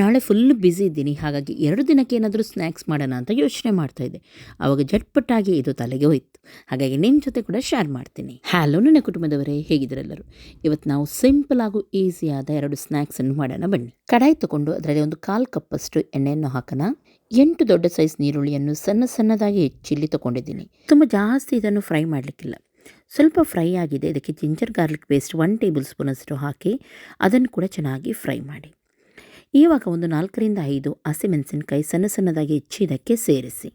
ನಾಳೆ full busy ಇದ್ದೀನಿ. ಹಾಗಾಗಿ ಎರಡು ದಿನಕ್ಕೆ ಏನಾದರೂ ಸ್ನ್ಯಾಕ್ಸ್ ಮಾಡೋಣ ಅಂತ ಯೋಚನೆ ಮಾಡ್ತಾ ಇದ್ದೆ. ಆವಾಗ ಜಟ್ಪಟ್ಟಾಗಿ ಇದು ತಲೆಗೆ ಹೋಯಿತು. ಹಾಗಾಗಿ ನಿಮ್ಮ ಜೊತೆ ಕೂಡ ಶೇರ್ ಮಾಡ್ತೀನಿ. ಹ್ಯಾಲೋ ನನ್ನ ಕುಟುಂಬದವರೇ ಹೇಗಿದ್ರೆಲ್ಲರೂ ಇವತ್ತು ನಾವು ಸಿಂಪಲ್ ಹಾಗೂ ಈಸಿಯಾದ ಎರಡು ಸ್ನ್ಯಾಕ್ಸನ್ನು ಮಾಡೋಣ ಬನ್ನಿ. ಕಡಾಯಿ ತಗೊಂಡು ಅದರಲ್ಲಿ ಒಂದು ಕಾಲು ಕಪ್ಪಷ್ಟು ಎಣ್ಣೆಯನ್ನು ಹಾಕೋಣ. ಎಂಟು ದೊಡ್ಡ ಸೈಜ್ ನೀರುಳ್ಳಿಯನ್ನು ಸಣ್ಣ ಸಣ್ಣದಾಗಿ ಚಿಲ್ಲಿ ತಗೊಂಡಿದ್ದೀನಿ. ತುಂಬ ಜಾಸ್ತಿ ಇದನ್ನು ಫ್ರೈ ಮಾಡಲಿಕ್ಕಿಲ್ಲ. ಸ್ವಲ್ಪ ಫ್ರೈ ಆಗಿದೆ. ಇದಕ್ಕೆ ginger garlic paste one table ಸ್ಪೂನಷ್ಟು ಹಾಕಿ ಅದನ್ನು ಕೂಡ ಚೆನ್ನಾಗಿ ಫ್ರೈ ಮಾಡಿ. ಇವಾಗ ಒಂದು ನಾಲ್ಕರಿಂದ ಐದು ಹಸಿಮೆಣಸಿನ್ಕಾಯಿ ಸಣ್ಣ ಸಣ್ಣದಾಗಿ ಹೆಚ್ಚಿ ಇದಕ್ಕೆ ಸೇರಿಸಿ.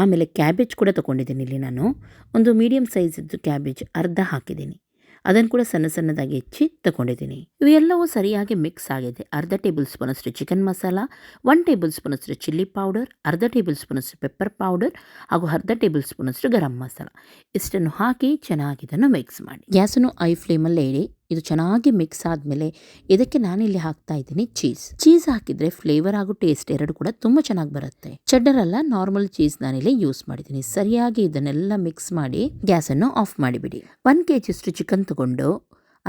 ಆಮೇಲೆ ಕ್ಯಾಬೇಜ್ ಕೂಡ ತೊಗೊಂಡಿದ್ದೀನಿ ಇಲ್ಲಿ ನಾನು. ಒಂದು ಮೀಡಿಯಮ್ ಸೈಜಿದ್ದು ಕ್ಯಾಬೇಜ್ ಅರ್ಧ ಹಾಕಿದ್ದೀನಿ. ಅದನ್ನು ಕೂಡ ಸಣ್ಣ ಸಣ್ಣದಾಗಿ ಹೆಚ್ಚಿ ತಗೊಂಡಿದ್ದೀನಿ. ಇವೆಲ್ಲವೂ ಸರಿಯಾಗಿ ಮಿಕ್ಸ್ ಆಗಿದೆ. ಅರ್ಧ ಟೇಬಲ್ ಸ್ಪೂನಷ್ಟು ಚಿಕನ್ ಮಸಾಲ, ಒನ್ ಟೇಬಲ್ ಸ್ಪೂನಷ್ಟು ಚಿಲ್ಲಿ ಪೌಡರ್, ಅರ್ಧ ಟೇಬಲ್ ಸ್ಪೂನಷ್ಟು ಪೆಪ್ಪರ್ ಪೌಡರ್ ಹಾಗೂ ಅರ್ಧ ಟೇಬಲ್ ಸ್ಪೂನಷ್ಟು ಗರಂ ಮಸಾಲ. ಇಷ್ಟನ್ನು ಹಾಕಿ ಚೆನ್ನಾಗಿ ಇದನ್ನು ಮಿಕ್ಸ್ ಮಾಡಿ. ಗ್ಯಾಸನ್ನು ಐ ಫ್ಲೇಮಲ್ಲೇ ಇಡಿ. ಇದು ಚೆನ್ನಾಗಿ ಮಿಕ್ಸ್ ಆದಮೇಲೆ ಇದಕ್ಕೆ ನಾನಿಲ್ಲಿ ಹಾಕ್ತಾ ಇದ್ದೀನಿ ಚೀಸ್ ಚೀಸ್ ಹಾಕಿದ್ರೆ ಫ್ಲೇವರ್ ಹಾಗೂ ಟೇಸ್ಟ್ ಎರಡು ಕೂಡ ತುಂಬ ಚೆನ್ನಾಗಿ ಬರುತ್ತೆ. ಚಡ್ಡರ್ ಅಲ್ಲ ನಾರ್ಮಲ್ ಚೀಸ್ ನಾನಿಲ್ಲಿ ಯೂಸ್ ಮಾಡಿದ್ದೀನಿ. ಸರಿಯಾಗಿ ಇದನ್ನೆಲ್ಲ ಮಿಕ್ಸ್ ಮಾಡಿ ಗ್ಯಾಸನ್ನು ಆಫ್ ಮಾಡಿಬಿಡಿ. ಒನ್ ಕೆ ಜಿಯಷ್ಟು ಚಿಕನ್ ತಗೊಂಡು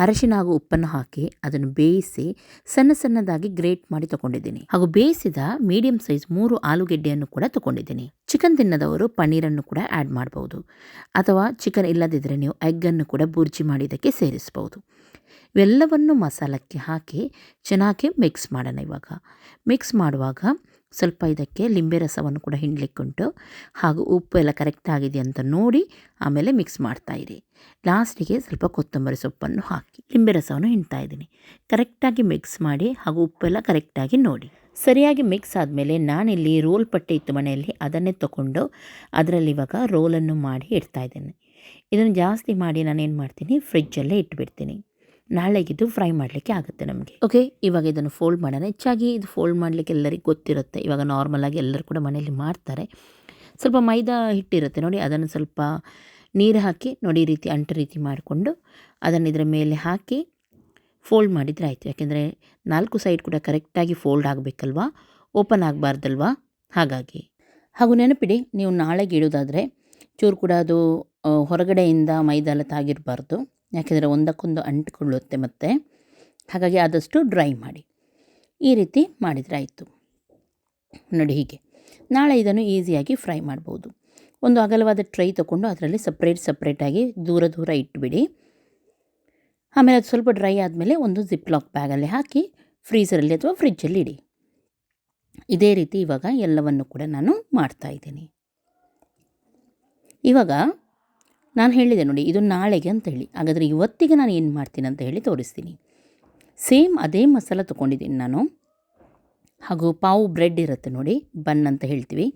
ಅರಶಿನ ಹಾಗೂ ಉಪ್ಪನ್ನು ಹಾಕಿ ಅದನ್ನು ಬೇಯಿಸಿ ಸಣ್ಣ ಸಣ್ಣದಾಗಿ ಗ್ರೇಟ್ ಮಾಡಿ ತಗೊಂಡಿದ್ದೀನಿ. ಹಾಗೂ ಬೇಯಿಸಿದ ಮೀಡಿಯಂ ಸೈಜ್ ಮೂರು ಆಲೂಗೆಡ್ಡೆಯನ್ನು ಕೂಡ ತಗೊಂಡಿದ್ದೀನಿ. ಚಿಕನ್ ತಿನ್ನದವರು ಪನ್ನೀರನ್ನು ಕೂಡ ಆ್ಯಡ್ ಮಾಡಬಹುದು ಅಥವಾ ಚಿಕನ್ ಇಲ್ಲದಿದ್ದರೆ ನೀವು ಎಗ್ಗನ್ನು ಕೂಡ ಬುರ್ಜಿ ಮಾಡಿ ಇದಕ್ಕೆ ಸೇರಿಸಬಹುದು ಇವೆಲ್ಲವನ್ನು ಮಸಾಲಕ್ಕೆ ಹಾಕಿ ಚೆನ್ನಾಗಿ ಮಿಕ್ಸ್ ಮಾಡೋಣ ಇವಾಗ. ಮಿಕ್ಸ್ ಮಾಡುವಾಗ ಸ್ವಲ್ಪ ಇದಕ್ಕೆ ಲಿಂಬೆ ರಸವನ್ನು ಕೂಡ ಹಿಂಡ್ಲಿಕ್ಕುಂಟು. ಹಾಗೂ ಉಪ್ಪು ಎಲ್ಲ ಕರೆಕ್ಟ್ ಆಗಿದೆ ಅಂತ ನೋಡಿ ಆಮೇಲೆ ಮಿಕ್ಸ್ ಮಾಡ್ತಾಯಿರಿ ಲಾಸ್ಟಿಗೆ ಸ್ವಲ್ಪ ಕೊತ್ತಂಬರಿ ಸೊಪ್ಪನ್ನು ಹಾಕಿ ಲಿಂಬೆ ರಸವನ್ನು ಹಿಂಡ್ತಾ ಇದ್ದೀನಿ. ಕರೆಕ್ಟಾಗಿ ಮಿಕ್ಸ್ ಮಾಡಿ ಹಾಗೂ ಉಪ್ಪೆಲ್ಲ ಕರೆಕ್ಟಾಗಿ ನೋಡಿ. ಸರಿಯಾಗಿ ಮಿಕ್ಸ್ ಆದಮೇಲೆ ನಾನಿಲ್ಲಿ ರೋಲ್ ಪಟ್ಟೆ ಇತ್ತು ಮನೆಯಲ್ಲಿ ಅದನ್ನೇ ತಗೊಂಡು ಅದರಲ್ಲಿ ಇವಾಗ ರೋಲನ್ನು ಮಾಡಿ ಇಡ್ತಾ ಇದ್ದೇನೆ. ಇದನ್ನು ಜಾಸ್ತಿ ಮಾಡಿ ನಾನೇನು ಮಾಡ್ತೀನಿ? ಫ್ರಿಜ್ಜಲ್ಲೇ ಇಟ್ಬಿಡ್ತೀನಿ. ನಾಳೆಗಿದ್ದು ಫ್ರೈ ಮಾಡಲಿಕ್ಕೆ ಆಗುತ್ತೆ ನಮಗೆ. ಓಕೆ ಇವಾಗ ಇದನ್ನು ಫೋಲ್ಡ್ ಮಾಡೋಣ. ಹೆಚ್ಚಾಗಿ ಇದು ಫೋಲ್ಡ್ ಮಾಡಲಿಕ್ಕೆ ಎಲ್ಲರಿಗೂ ಗೊತ್ತಿರುತ್ತೆ. ಇವಾಗ ನಾರ್ಮಲಾಗಿ ಎಲ್ಲರೂ ಕೂಡ ಮನೆಯಲ್ಲಿ ಮಾಡ್ತಾರೆ. ಸ್ವಲ್ಪ ಮೈದಾ ಹಿಟ್ಟಿರುತ್ತೆ ನೋಡಿ. ಅದನ್ನು ಸ್ವಲ್ಪ ನೀರು ಹಾಕಿ ನೋಡಿ ಈ ರೀತಿ ಅಂಟು ರೀತಿ ಮಾಡಿಕೊಂಡು ಅದನ್ನು ಇದರ ಮೇಲೆ ಹಾಕಿ ಫೋಲ್ಡ್ ಮಾಡಿದರೆ ಆಯಿತು. ಯಾಕೆಂದರೆ ನಾಲ್ಕು ಸೈಡ್ ಕೂಡ ಕರೆಕ್ಟಾಗಿ ಫೋಲ್ಡ್ ಆಗಬೇಕಲ್ವಾ? ಓಪನ್ ಆಗಬಾರ್ದಲ್ವಾ? ಹಾಗಾಗಿ. ಹಾಗೂ ನೆನಪಿಡಿ, ನೀವು ನಾಳೆಗೆ ಇಡೋದಾದರೆ ಚೂರು ಕೂಡ ಅದು ಹೊರಗಡೆಯಿಂದ ಮೈದಾ ಎಲ್ಲ ತಾಗಿರಬಾರ್ದು. ಯಾಕೆಂದರೆ ಒಂದಕ್ಕೊಂದು ಅಂಟಿಕೊಳ್ಳುತ್ತೆ ಮತ್ತೆ. ಹಾಗಾಗಿ ಆದಷ್ಟು ಡ್ರೈ ಮಾಡಿ. ಈ ರೀತಿ ಮಾಡಿದರೆ ಆಯಿತು ನೋಡಿ ಹೀಗೆ. ನಾಳೆ ಇದನ್ನು ಈಸಿಯಾಗಿ ಫ್ರೈ ಮಾಡ್ಬೋದು. ಒಂದು ಅಗಲವಾದ ಟ್ರೈ ತೊಗೊಂಡು ಅದರಲ್ಲಿ ಸಪ್ರೇಟ್ ಸಪ್ರೇಟಾಗಿ ದೂರ ದೂರ ಇಟ್ಬಿಡಿ. ಆಮೇಲೆ ಅದು ಸ್ವಲ್ಪ ಡ್ರೈ ಆದಮೇಲೆ ಒಂದು ಜಿಪ್ ಲಾಕ್ ಬ್ಯಾಗಲ್ಲಿ ಹಾಕಿ ಫ್ರೀಸರಲ್ಲಿ ಅಥವಾ ಫ್ರಿಜ್ಜಲ್ಲಿ ಇಡಿ. ಇದೇ ರೀತಿ ಇವಾಗ ಎಲ್ಲವನ್ನು ಕೂಡ ನಾನು ಮಾಡ್ತಾ ಇದ್ದೀನಿ. ಇವಾಗ ನಾನು ಹೇಳಿದೆ ನೋಡಿ, ಇದು ನಾಳೆಗೆ ಅಂತ ಹೇಳಿ. ಹಾಗಾದರೆ ಇವತ್ತಿಗೆ ನಾನು ಏನು ಮಾಡ್ತೀನಿ ಅಂತ ಹೇಳಿ ತೋರಿಸ್ತೀನಿ. ಸೇಮ್ ಅದೇ ಮಸಾಲ ತೊಗೊಂಡಿದ್ದೀನಿ ನಾನು. ಹಾಗೂ ಪಾವು ಬ್ರೆಡ್ ಇರುತ್ತೆ ನೋಡಿ, ಬನ್ ಅಂತ ಹೇಳ್ತೀವಿ.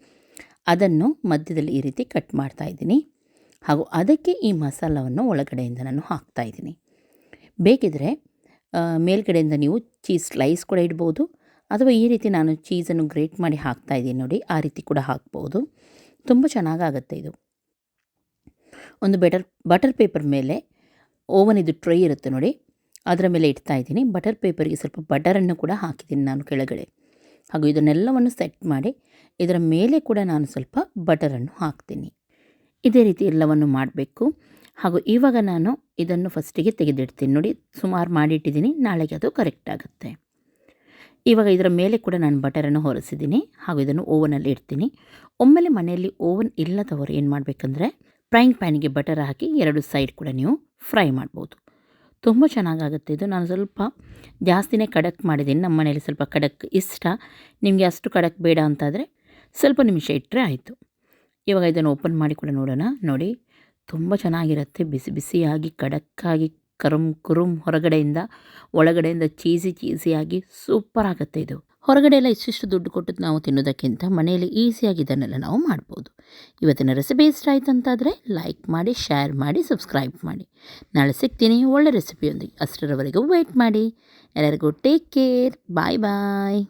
ಅದನ್ನು ಮಧ್ಯದಲ್ಲಿ ಈ ರೀತಿ ಕಟ್ ಮಾಡ್ತಾ ಇದ್ದೀನಿ. ಹಾಗೂ ಅದಕ್ಕೆ ಈ ಮಸಾಲವನ್ನು ಒಳಗಡೆಯಿಂದ ನಾನು ಹಾಕ್ತಾ ಇದ್ದೀನಿ. ಬೇಕಿದ್ರೆ ಮೇಲ್ಗಡೆಯಿಂದ ನೀವು ಚೀಸ್ ಸ್ಲೈಸ್ ಕೂಡ ಇಡ್ಬೋದು. ಅಥವಾ ಈ ರೀತಿ ನಾನು ಚೀಸನ್ನು ಗ್ರೇಟ್ ಮಾಡಿ ಹಾಕ್ತಾ ಇದ್ದೀನಿ ನೋಡಿ, ಆ ರೀತಿ ಕೂಡ ಹಾಕ್ಬೋದು. ತುಂಬ ಚೆನ್ನಾಗಾಗತ್ತೆ ಇದು. ಒಂದು ಬೆಟರ್ ಬಟರ್ ಪೇಪರ್ ಮೇಲೆ ಓವನ್ ಇದು ಟ್ರೈ ಇರುತ್ತೆ ನೋಡಿ. ಅದರ ಮೇಲೆ ಇಡ್ತಾ ಇದ್ದೀನಿ. ಬಟರ್ ಪೇಪರ್ಗೆ ಸ್ವಲ್ಪ ಬಟರನ್ನು ಕೂಡ ಹಾಕಿದ್ದೀನಿ ನಾನು ಕೆಳಗಡೆ. ಹಾಗೂ ಇದನ್ನೆಲ್ಲವನ್ನು ಸೆಟ್ ಮಾಡಿ ಇದರ ಮೇಲೆ ಕೂಡ ನಾನು ಸ್ವಲ್ಪ ಬಟರನ್ನು ಹಾಕ್ತೀನಿ. ಇದೇ ರೀತಿ ಎಲ್ಲವನ್ನು ಮಾಡಬೇಕು. ಹಾಗೂ ಇವಾಗ ನಾನು ಇದನ್ನು ಫಸ್ಟಿಗೆ ತೆಗೆದಿಡ್ತೀನಿ ನೋಡಿ. ಸುಮಾರು ಮಾಡಿಟ್ಟಿದ್ದೀನಿ. ನಾಳೆಗೆ ಅದು ಕರೆಕ್ಟ್ ಆಗುತ್ತೆ. ಇವಾಗ ಇದರ ಮೇಲೆ ಕೂಡ ನಾನು ಬಟರನ್ನು ಹೊರಿಸಿದ್ದೀನಿ. ಹಾಗೂ ಇದನ್ನು ಓವನಲ್ಲಿ ಇಡ್ತೀನಿ. ಒಮ್ಮೆಲೆ ಮನೆಯಲ್ಲಿ ಓವನ್ ಇಲ್ಲದವರು ಏನು ಮಾಡಬೇಕಂದ್ರೆ ಫ್ರೈಂಗ್ ಪ್ಯಾನಿಗೆ ಬಟರ್ ಹಾಕಿ ಎರಡು ಸೈಡ್ ಕೂಡ ನೀವು ಫ್ರೈ ಮಾಡ್ಬೋದು. ತುಂಬ ಚೆನ್ನಾಗಾಗುತ್ತೆ ಇದು. ನಾನು ಸ್ವಲ್ಪ ಜಾಸ್ತಿನೇ ಖಡಕ್ ಮಾಡಿದ್ದೀನಿ. ನಮ್ಮ ಮನೇಲಿ ಸ್ವಲ್ಪ ಖಡಕ್ ಇಷ್ಟ. ನಿಮಗೆ ಅಷ್ಟು ಖಡಕ್ ಬೇಡ ಅಂತಾದರೆ ಸ್ವಲ್ಪ ನಿಮಿಷ ಇಟ್ಟರೆ ಆಯಿತು. ಇವಾಗ ಇದನ್ನು ಓಪನ್ ಮಾಡಿ ಕೂಡ ನೋಡೋಣ. ನೋಡಿ, ತುಂಬ ಚೆನ್ನಾಗಿರುತ್ತೆ. ಬಿಸಿ ಬಿಸಿಯಾಗಿ ಖಡಕ್ಕಾಗಿ ಕರುಮ್ ಕುರುಮ್ ಹೊರಗಡೆಯಿಂದ, ಒಳಗಡೆಯಿಂದ ಚೀಸಿ, ಚೀಸಿಯಾಗಿ ಸೂಪರ್ ಆಗುತ್ತೆ ಇದು. ಹೊರಗಡೆ ಎಲ್ಲ ಇಷ್ಟಿಷ್ಟು ದುಡ್ಡು ಕೊಟ್ಟು ನಾವು ತಿನ್ನೋದಕ್ಕಿಂತ ಮನೆಯಲ್ಲಿ ಈಸಿಯಾಗಿ ಇದನ್ನೆಲ್ಲ ನಾವು ಮಾಡ್ಬೋದು. ಇವತ್ತಿನ ರೆಸಿಪಿ ಇಷ್ಟ ಆಯ್ತು ಅಂತಾದರೆ ಲೈಕ್ ಮಾಡಿ ಶೇರ್ ಮಾಡಿ ಸಬ್ಸ್ಕ್ರೈಬ್ ಮಾಡಿ. ನಾಳೆ ಸಿಗ್ತೀನಿ ಒಳ್ಳೆ ರೆಸಿಪಿಯೊಂದಿಗೆ ಅಷ್ಟರವರೆಗೂ ವೆಯ್ಟ್ ಮಾಡಿ. ಎಲ್ಲರಿಗೂ ಟೇಕ್ ಕೇರ್ ಬಾಯ್ ಬಾಯ್